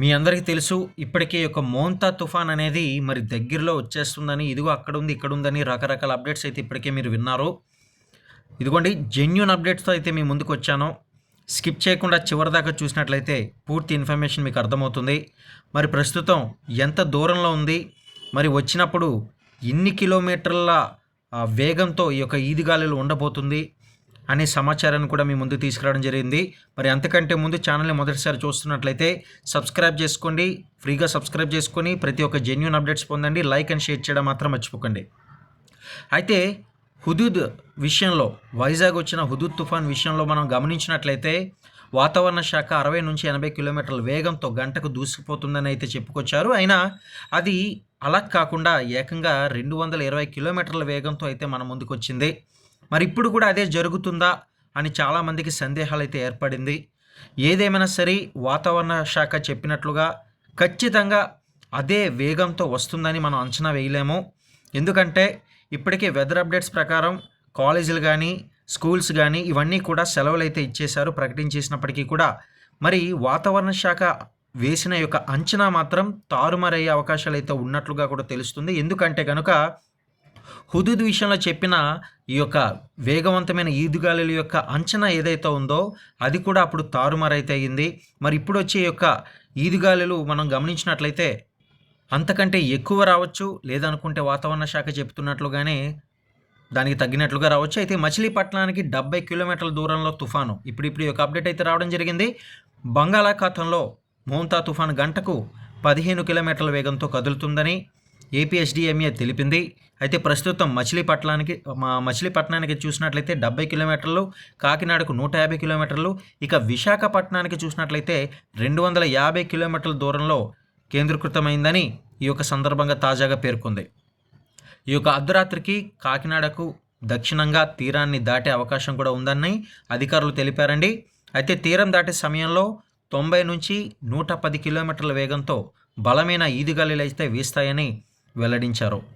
మీ అందరికీ తెలుసు ఇప్పటికే ఒక మోంతా తుఫాన్ అనేది మరి దగ్గరలో వచ్చేస్తుందని ఇదిగో అక్కడ ఉంది ఇక్కడ ఉందని రకరకాల అప్డేట్స్ అయితే ఇప్పటికే మీరు విన్నారు. ఇదిగోండి జెన్యున్ అప్డేట్స్తో అయితే మీ ముందుకు వచ్చాను. స్కిప్ చేయకుండా చివరి దాకా చూసినట్లయితే పూర్తి ఇన్ఫర్మేషన్ మీకు అర్థమవుతుంది. మరి ప్రస్తుతం ఎంత దూరంలో ఉంది? మరి వచ్చినప్పుడు ఎన్ని కిలోమీటర్ల వేగంతో ఈ యొక్క ఈదుగాలులు ఉండబోతుంది. అనే సమాచారాన్ని కూడా మీ ముందు తీసుకురావడం జరిగింది. మరి అంతకంటే ముందు ఛానల్ని మొదటిసారి చూస్తున్నట్లయితే సబ్స్క్రైబ్ చేసుకోండి. ఫ్రీగా సబ్స్క్రైబ్ చేసుకొని ప్రతి ఒక్క జెన్యున్ అప్డేట్స్ పొందండి. లైక్ అండ్ షేర్ చేయడం మాత్రం మర్చిపోకండి. అయితే హుదూద్ విషయంలో వైజాగ్ వచ్చిన హుదూద్ తుఫాన్ విషయంలో మనం గమనించినట్లయితే వాతావరణ శాఖ అరవై నుంచి ఎనభై కిలోమీటర్ల వేగంతో గంటకు దూసుకుపోతుందని అయితే చెప్పుకొచ్చారు. అయినా అది అలా కాకుండా ఏకంగా రెండు వందల ఇరవై కిలోమీటర్ల వేగంతో అయితే మన ముందుకు వచ్చింది మరి ఇప్పుడు కూడా అదే జరుగుతుందా అని చాలామందికి సందేహాలు అయితే ఏర్పడింది. ఏదేమైనా సరే వాతావరణ శాఖ చెప్పినట్లుగా ఖచ్చితంగా అదే వేగంతో వస్తుందని మనం అంచనా వేయలేము. ఎందుకంటే ఇప్పటికే వెదర్ అప్డేట్స్ ప్రకారం కాలేజీలు కానీ స్కూల్స్ కానీ ఇవన్నీ కూడా సెలవులు అయితే ఇచ్చేశారు ప్రకటించేసినప్పటికీ కూడా. మరి వాతావరణ శాఖ వేసిన యొక్క అంచనా మాత్రం తారుమారయ్యే అవకాశాలు అయితే ఉన్నట్లుగా కూడా తెలుస్తుంది. ఎందుకంటే కనుక హుదూద్ విషయంలో చెప్పిన ఈ యొక్క వేగవంతమైన ఈదుగాలుల యొక్క అంచనా ఏదైతే ఉందో అది కూడా అప్పుడు తారుమారైతే అయింది. మరి ఇప్పుడు వచ్చే యొక్క ఈదుగాలులు మనం గమనించినట్లయితే అంతకంటే ఎక్కువ రావచ్చు లేదనుకుంటే వాతావరణ శాఖ చెబుతున్నట్లుగానే దానికి తగ్గినట్లుగా రావచ్చు. అయితే మచిలీపట్నానికి డెబ్బై కిలోమీటర్ల దూరంలో తుఫాను. ఇప్పుడు ఇప్పుడు ఈ యొక్క అప్డేట్ అయితే రావడం జరిగింది. బంగాళాఖాతంలో మోంతా తుఫాను గంటకు పదిహేను కిలోమీటర్ల వేగంతో కదులుతుందని ఏపీఎస్డిఎంఏ తెలిపింది. అయితే ప్రస్తుతం మచిలీపట్నానికి మా మచిలీపట్నానికి చూసినట్లయితే డెబ్బై కిలోమీటర్లు కాకినాడకు నూట యాభై కిలోమీటర్లు ఇక విశాఖపట్నానికి చూసినట్లయితే రెండు వందల యాభై కిలోమీటర్ల దూరంలో కేంద్రీకృతమైందని ఈ యొక్క సందర్భంగా తాజాగా పేర్కొంది. ఈ యొక్క అర్ధరాత్రికి కాకినాడకు దక్షిణంగా తీరాన్ని దాటే అవకాశం కూడా ఉందని అధికారులు తెలిపారండి. అయితే తీరం దాటే సమయంలో తొంభై నుంచి నూట పది కిలోమీటర్ల వేగంతో బలమైన ఈదుగాలిలు అయితే వీస్తాయని వెల్లడించారు.